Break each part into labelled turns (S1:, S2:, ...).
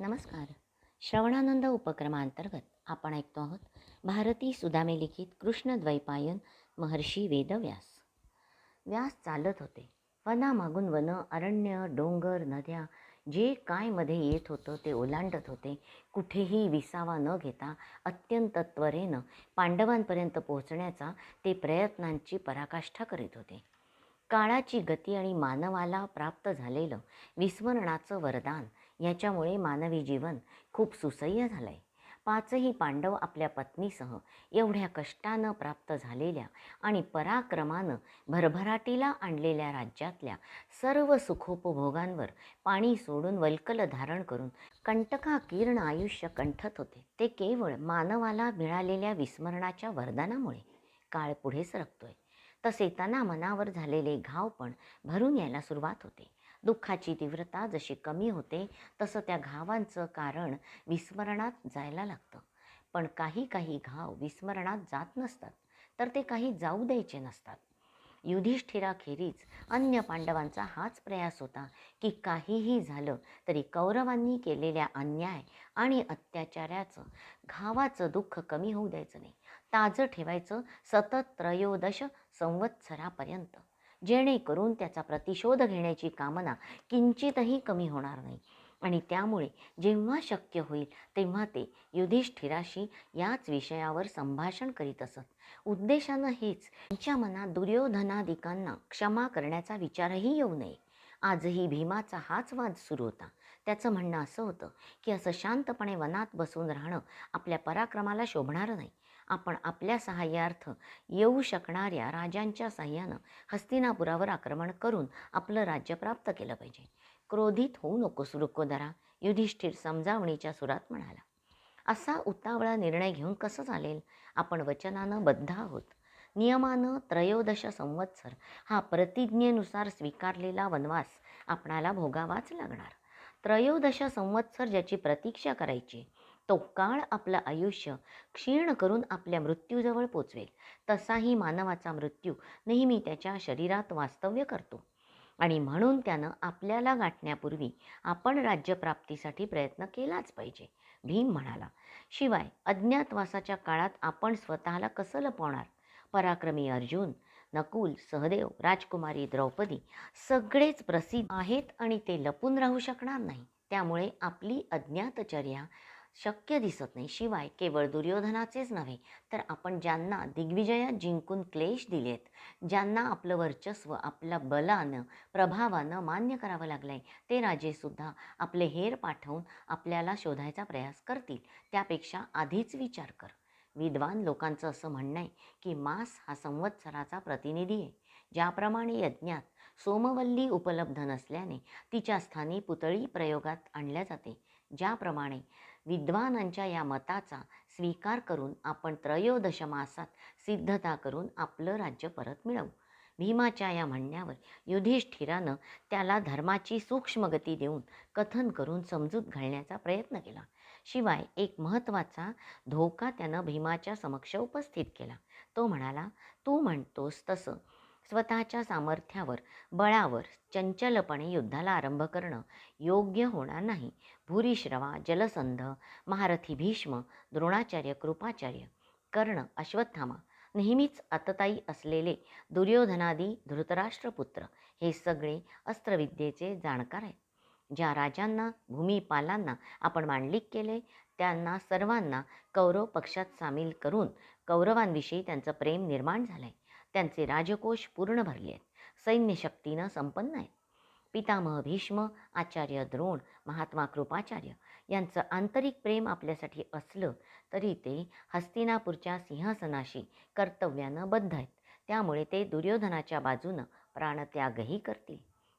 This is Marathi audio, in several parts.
S1: नमस्कार. श्रवणानंद उपक्रमांतर्गत आपण ऐकतो आहोत भारती सुदामे लिखित कृष्णद्वैपायन महर्षी वेदव्यास. व्यास चालत होते. वनामागून वन अरण्य डोंगर नद्या जे काय मध्ये येत होतं ते ओलांडत होते. कुठेही विसावा न घेता अत्यंत त्वरेनं पांडवांपर्यंत पोहोचण्याचा ते प्रयत्नांची पराकाष्ठा करीत होते. काळाची गती आणि मानवाला प्राप्त झालेलं विस्मरणाचं वरदान याच्यामुळे मानवी जीवन खूप सुसह्य झालं आहे पाचही पांडव आपल्या पत्नीसह एवढ्या कष्टानं प्राप्त झालेल्या आणि पराक्रमानं भरभराटीला आणलेल्या राज्यातल्या सर्व सुखोपभोगांवर पाणी सोडून वल्कल धारण करून कंटकाकीर्ण आयुष्य कंठत होते. ते केवळ मानवाला मिळालेल्या विस्मरणाच्या वरदानामुळे काळ पुढे सरकतोय तसे तना मनावर झालेले घाव पण भरून यायला सुरुवात होते. दुःखाची तीव्रता जशी कमी होते तसं त्या घावांचं कारण विस्मरणात जायला लागतं. पण काही काही घाव विस्मरणात जात नसतात तर ते काही जाऊ द्यायचे नसतात. युधिष्ठिराखेरीज अन्य पांडवांचा हाच प्रयास होता की काहीही झालं तरी कौरवांनी केलेल्या अन्याय आणि अत्याचाराचं घावाचं दुःख कमी होऊ द्यायचं नाही. ताजं ठेवायचं सतत त्रयोदश संवत्सरापर्यंत. जेणेकरून त्याचा प्रतिशोध घेण्याची कामना किंचितही कमी होणार नाही. आणि त्यामुळे जेव्हा शक्य होईल तेव्हा ते युधिष्ठिराशी याच विषयावर संभाषण करीत असत. उद्देशानं हेच त्यांच्या मनात दुर्योधनादिकांना क्षमा करण्याचा विचारही येऊ नये. आजही भीमाचा हाच वाद सुरू होता. त्याचं म्हणणं असं होतं की असं शांतपणे वनात बसून राहणं आपल्या पराक्रमाला शोभणारं नाही. आपण आपल्या सहाय्यार्थ येऊ शकणाऱ्या राजांच्या साह्यानं हस्तिनापुरावर आक्रमण करून आपलं राज्य प्राप्त केलं पाहिजे. क्रोधित होऊ नकोस रुकोदरा युधिष्ठिर समजावणीच्या सुरात म्हणाला. असा उतावळा निर्णय घेऊन कसं चालेल? आपण वचनानं बद्ध आहोत. नियमानं त्रयोदश संवत्सर हा प्रतिज्ञेनुसार स्वीकारलेला वनवास आपणाला भोगावाच लागणार. त्रयोदश संवत्सर ज्याची प्रतीक्षा करायची तो काळ आपलं आयुष्य क्षीण करून आपल्या मृत्यूजवळ पोचवेल. तसाही मानवाचा मृत्यू नेहमी त्याच्या शरीरात वास्तव्य करतो. आणि म्हणून त्यानं आपल्याला गाठण्यापूर्वी आपण राज्यप्राप्तीसाठी प्रयत्न केलाच पाहिजे. भीम म्हणाला शिवाय अज्ञातवासाच्या काळात आपण स्वतःला कसं लपवणार? पराक्रमी अर्जुन नकुल सहदेव राजकुमारी द्रौपदी सगळेच प्रसिद्ध आहेत आणि ते लपून राहू शकणार नाही. त्यामुळे आपली अज्ञातचर्या शक्य दिसत नाही. शिवाय केवळ दुर्योधनाचेच नव्हे तर आपण ज्यांना दिग्विजयात जिंकून क्लेश दिलेत ज्यांना आपलं वर्चस्व आपल्या बलानं प्रभावानं मान्य करावं लागलं आहे ते राजेसुद्धा आपले हेर पाठवून आपल्याला शोधायचा प्रयास करतील. त्यापेक्षा आधीच विचार कर. विद्वान लोकांचं असं म्हणणं आहे की मास हा संवत्सराचा प्रतिनिधी आहे. ज्याप्रमाणे यज्ञात सोमवल्ली उपलब्ध नसल्याने तिच्या स्थानी पुतळी प्रयोगात आणल्या जाते. ज्याप्रमाणे विद्वानांच्या या मताचा स्वीकार करून आपण त्रयोदश मासात सिद्धता करून आपलं राज्य परत मिळवू. भीमाच्या या म्हणण्यावर युधिष्ठिरानं त्याला धर्माची सूक्ष्मगती देऊन कथन करून समजूत घालण्याचा प्रयत्न केला. शिवाय एक महत्त्वाचा धोका त्यानं भीमाच्या समक्ष उपस्थित केला. तो म्हणाला तू म्हणतोस तसं. स्वतःच्या सामर्थ्यावर बळावर चंचलपणे युद्धाला आरंभ करणं योग्य होणार नाही. भूरिश्रवा जलसंध महारथी भीष्म द्रोणाचार्य कृपाचार्य कर्ण अश्वत्थामा नेहमीच आतताई असलेले दुर्योधनादी धृतराष्ट्रपुत्र हे सगळे अस्त्रविद्येचे जाणकार आहेत. ज्या राजांना भूमिपालांना आपण मांडलिक केले त्यांना सर्वांना कौरव पक्षात सामील करून कौरवांविषयी त्यांचं प्रेम निर्माण झालं आहे त्यांचे राजकोष पूर्ण भरले आहेत. सैन्यशक्तीनं संपन्न आहेत. पितामह भीष्म आचार्य द्रोण महात्मा कृपाचार्य यांचं आंतरिक प्रेम आपल्यासाठी असलं तरी ते हस्तिनापूरच्या सिंहासनाशी कर्तव्यानं बद्ध आहेत. त्यामुळे ते दुर्योधनाच्या बाजूनं प्राणत्यागही करतील.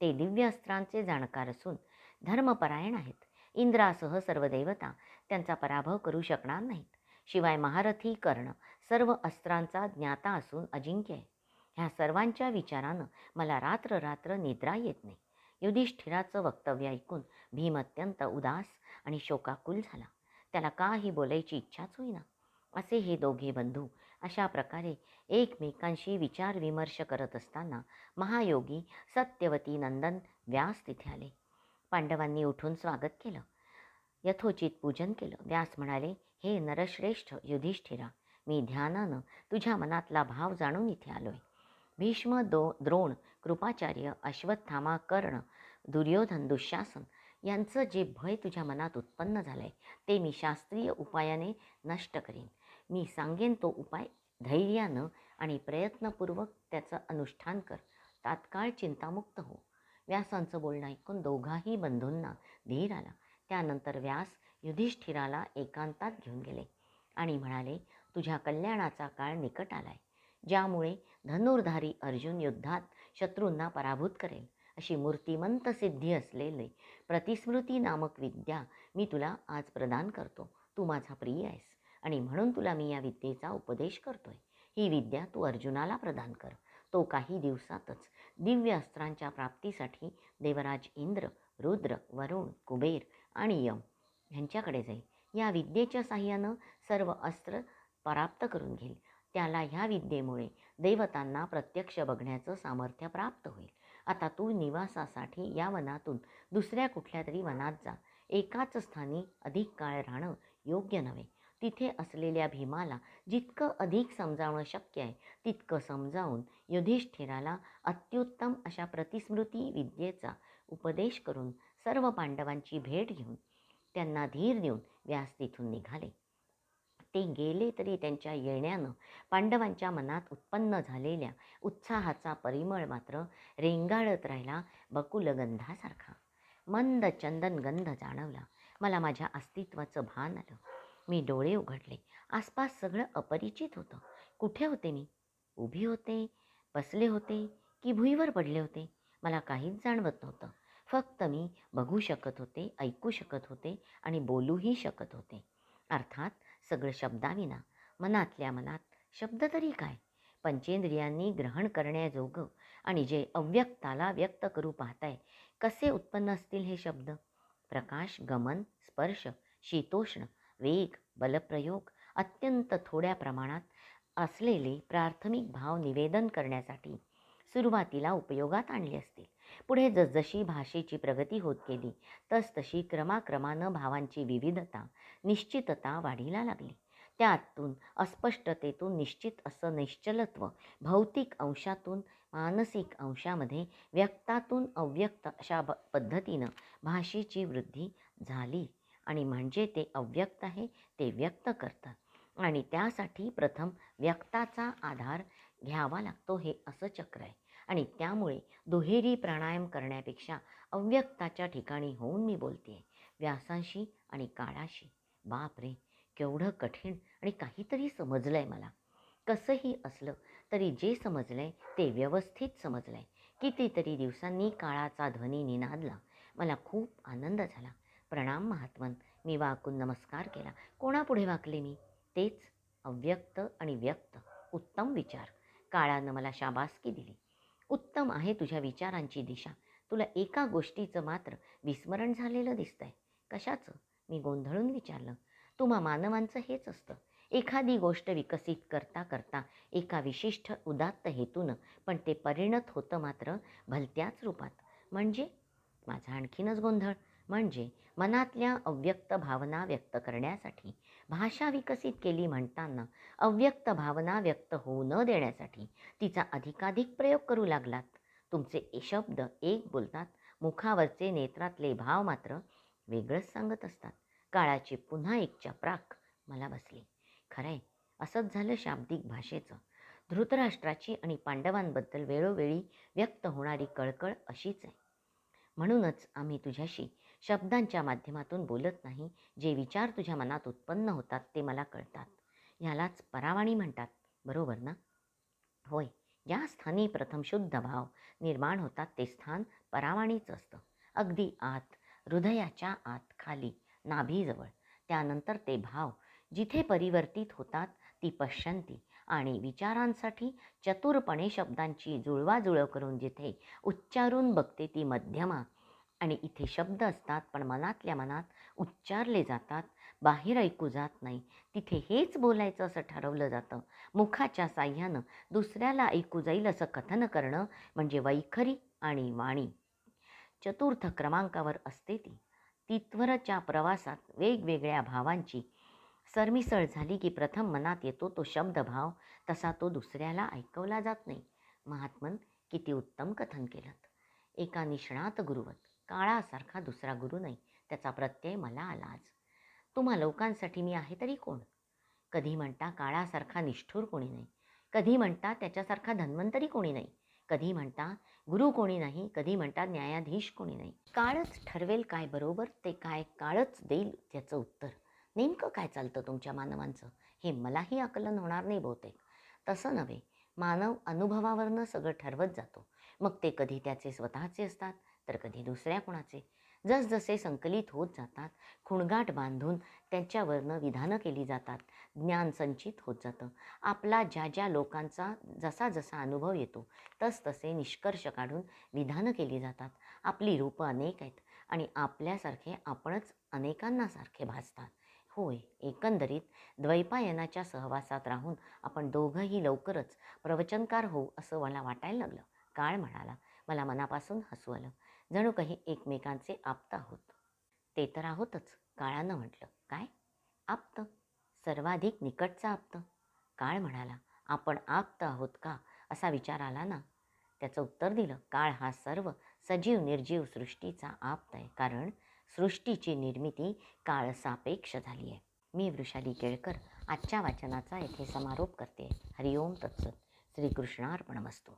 S1: ते दिव्य अस्त्रांचे जाणकार असून धर्मपरायण आहेत. इंद्रासह सर्व देवता त्यांचा पराभव करू शकणार नाहीत. शिवाय महारथी कर्ण सर्व अस्त्रांचा ज्ञाता असून अजिंक्य आहे. ह्या सर्वांच्या विचारानं मला रात्र रात्र निद्रा येत नाही. युधिष्ठिराचं वक्तव्य ऐकून भीम अत्यंत उदास आणि शोकाकुल झाला. त्याला काही बोलायची इच्छाच होईना. असे हे दोघे बंधू अशा प्रकारे एकमेकांशी विचारविमर्श करत असताना महायोगी सत्यवती नंदन व्यास तिथे आले. पांडवांनी उठून स्वागत केलं. यथोचित पूजन केलं. व्यास म्हणाले हे नरश्रेष्ठ युधिष्ठिरा मी ध्यानानं तुझ्या मनातला भाव जाणून इथे आलोय. भीष्म दो द्रोण कृपाचार्य अश्वत्थामा कर्ण दुर्योधन दुःशासन यांचं जे भय तुझ्या मनात उत्पन्न झालंय ते मी शास्त्रीय उपायाने नष्ट करीन. मी सांगेन तो उपाय धैर्यानं आणि प्रयत्नपूर्वक त्याचं अनुष्ठान कर. तात्काळ चिंतामुक्त हो. व्यासांचं बोलणं ऐकून दोघाही बंधूंना धीर आला. त्यानंतर व्यास युधिष्ठिराला एकांतात घेऊन गेले आणि म्हणाले तुझ्या कल्याणाचा काळ निकट आलाय. ज्यामुळे धनुर्धारी अर्जुन युद्धात शत्रूंना पराभूत करेल अशी मूर्तिमंत सिद्धी असलेले प्रतिस्मृती नामक विद्या मी तुला आज प्रदान करतो. तू माझा प्रिय आहेस आणि म्हणून तुला मी या विद्येचा उपदेश करतोय. ही विद्या तू अर्जुनाला प्रदान कर. तो काही दिवसातच दिव्य अस्त्रांच्या प्राप्तीसाठी देवराज इंद्र रुद्र वरुण कुबेर आणि यम ह्यांच्याकडे जाईल. या विद्येच्या साह्यानं सर्व अस्त्र पराप्त करून घेईल. त्याला ह्या विद्येमुळे देवतांना प्रत्यक्ष बघण्याचं सामर्थ्य प्राप्त होईल. आता तू निवासासाठी या वनातून दुसऱ्या कुठल्या तरी वनात जा. एकाच स्थानी अधिक काळ राहणं योग्य नव्हे. तिथे असलेल्या भीमाला जितकं अधिक समजावणं शक्य आहे तितकं समजावून युधिष्ठिराला अत्युत्तम अशा प्रतिस्मृती विद्येचा उपदेश करून सर्व पांडवांची भेट घेऊन त्यांना धीर देऊन व्यास तिथून निघाले. ते गेले तरी त्यांच्या येण्यानं पांडवांच्या मनात उत्पन्न झालेल्या उत्साहाचा परिमळ मात्र रेंगाळत राहिला बकुलगंधासारखा. मंद चंदन गंध जाणवला. मला माझ्या अस्तित्वाचं भान आलं. मी डोळे उघडले. आसपास सगळं अपरिचित होतं. कुठे होते मी? उभी होते? बसले होते? की भुईवर पडले होते? मला काहीच जाणवत नव्हतं. फक्त मी बघू शकत होते ऐकू शकत होते आणि बोलूही शकत होते. अर्थात सगळं शब्दाविना मनातल्या मनात शब्द तरी काय? पंचेंद्रियांनी ग्रहण करण्याजोगं आणि जे अव्यक्ताला व्यक्त करू पाहताय कसे उत्पन्न असतील हे शब्द? प्रकाश गमन स्पर्श शीतोष्ण वेग बलप्रयोग अत्यंत थोड्या प्रमाणात असलेले प्राथमिक भाव निवेदन करण्यासाठी सुरुवातीला उपयोगात आणले असतील. पुढे जसजशी भाषेची प्रगती होत गेली तसतशी क्रमाक्रमानं भावांची विविधता निश्चितता वाढीला लागली. त्यातून अस्पष्टतेतून निश्चित असं निश्चलत्व भौतिक अंशातून मानसिक अंशामध्ये व्यक्तातून अव्यक्त अशा पद्धतीनं भाषेची वृद्धी झाली. आणि म्हणजे ते अव्यक्त आहे ते व्यक्त करतात. आणि त्यासाठी प्रथम व्यक्ताचा आधार घ्यावा लागतो हे असं चक्र आहे. आणि त्यामुळे दुहेरी प्राणायाम करण्यापेक्षा अव्यक्ताच्या ठिकाणी होऊन मी बोलते व्यासांशी आणि काळाशी. बाप रे केवढं कठीण आणि काहीतरी समजलं आहे मला. कसंही असलं तरी जे समजलं आहे ते व्यवस्थित समजलं आहे कितीतरी दिवसांनी काळाचा ध्वनी निनादला. मला खूप आनंद झाला. प्रणाम महात्मन. मी वाकून नमस्कार केला. कोणापुढे वाकले मी? तेच अव्यक्त आणि व्यक्त. उत्तम विचार. काळानं मला शाबासकी दिली. उत्तम आहे तुझ्या विचारांची दिशा. तुला एका गोष्टीचं मात्र विस्मरण झालेलं दिसतंय. कशाचं? मी गोंधळून विचारलं. तुम्हा मानवांचं हेच असतं. एखादी गोष्ट विकसित करता करता एका विशिष्ट उदात्त हेतूनं पण ते परिणत होतं मात्र भलत्याच रूपात. म्हणजे? माझा आणखीनच गोंधळ. म्हणजे मनातल्या अव्यक्त भावना व्यक्त करण्यासाठी भाषा विकसित केली म्हणताना अव्यक्त भावना व्यक्त होऊ न देण्यासाठी तिचा अधिकाधिक प्रयोग करू लागलात. तुमचे शब्द एक बोलतात मुखावरचे नेत्रातले भाव मात्र वेगळंच सांगत असतात. काळाची पुन्हा एक चपराक मला बसली. खरंय असंच झालं शाब्दिक भाषेचं. धृतराष्ट्राची आणि पांडवांबद्दल वेळोवेळी व्यक्त होणारी कळकळ अशीच आहे. म्हणूनच आम्ही तुझ्याशी शब्दांच्या माध्यमातून बोलत नाही जे विचार तुझ्या मनात उत्पन्न होतात ते मला कळतात. ह्यालाच परावाणी म्हणतात बरोबर ना? होय ज्या स्थानी प्रथम शुद्ध भाव निर्माण होतात ते स्थान परावाणीच असतं. अगदी आत हृदयाच्या आत खाली नाभीजवळ. त्यानंतर ते भाव जिथे परिवर्तित होतात ती पश्यंती आणि विचारांसाठी चतुरपणे शब्दांची जुळवाजुळव करून जिथे उच्चारून बघते ती मध्यमा आणि इथे शब्द असतात पण मनातल्या मनात उच्चारले जातात. बाहेर ऐकू जात नाही. तिथे हेच बोलायचं असं ठरवलं जातं. मुखाच्या साह्यानं दुसऱ्याला ऐकू जाईल असं कथन करणं म्हणजे वैखरी आणि वाणी. चतुर्थ क्रमांकावर असते ती. तिथवरच्या प्रवासात वेगवेगळ्या भावांची सरमिसळ झाली की प्रथम मनात येतो तो शब्दभाव तसा तो दुसऱ्याला ऐकवला जात नाही. महात्मन किती उत्तम कथन केलं एका निष्णात गुरुवत. काळासारखा दुसरा गुरु नाही. त्याचा प्रत्यय मला आला आज. तुम्हा लोकांसाठी मी आहे तरी कोण? कधी म्हणता काळासारखा निष्ठूर कोणी नाही. कधी म्हणता त्याच्यासारखा धन्वंतरी कोणी नाही. कधी म्हणता गुरु कोणी नाही. कधी म्हणता न्यायाधीश कोणी नाही. काळच ठरवेल काय बरोबर ते काय काळच देईल त्याचं उत्तर. नेमकं काय चालतं तुमच्या मानवांचं? हे मलाही आकलन होणार नाही बहुतेक. तसं नव्हे. मानव अनुभवावरनं सगळं ठरवत जातो. मग ते कधी त्याचे स्वतःचे असतात? तर कधी दुसऱ्या कोणाचे? जसजसे संकलित होत जातात खुणगाट बांधून त्यांच्यावरनं विधानं केली जातात ज्ञान संचित होत जातं. आपला ज्या ज्या लोकांचा जसा जसा अनुभव येतो तसतसे निष्कर्ष काढून विधानं केली जातात. आपली रूपं अनेक आहेत आणि आपल्यासारखे आपणच अनेकांना सारखे भासतात. होय एकंदरीत द्वैपायनाच्या सहवासात राहून आपण दोघंही लवकरच प्रवचनकार होऊ असं मला वाटायला लागलं. काळ म्हणाला मला मनापासून हसू आलं. जणू काही एकमेकांचे आप्त आहोत. ते तर आहोतच काळानं म्हटलं. काय? आप्त? सर्वाधिक निकटचा आप्त? काळ म्हणाला आपण आप्त आहोत का? असा विचार आला ना? त्याचं उत्तर दिलं काळ हा सर्व सजीव निर्जीव सृष्टीचा आप्त आहे. कारण सृष्टीची निर्मिती काळ सापेक्ष झाली आहे. मी वृषाली केळकर आजच्या वाचनाचा येथे समारोप करते. हरिओम तत्सत. श्रीकृष्णार्पणमस्तू.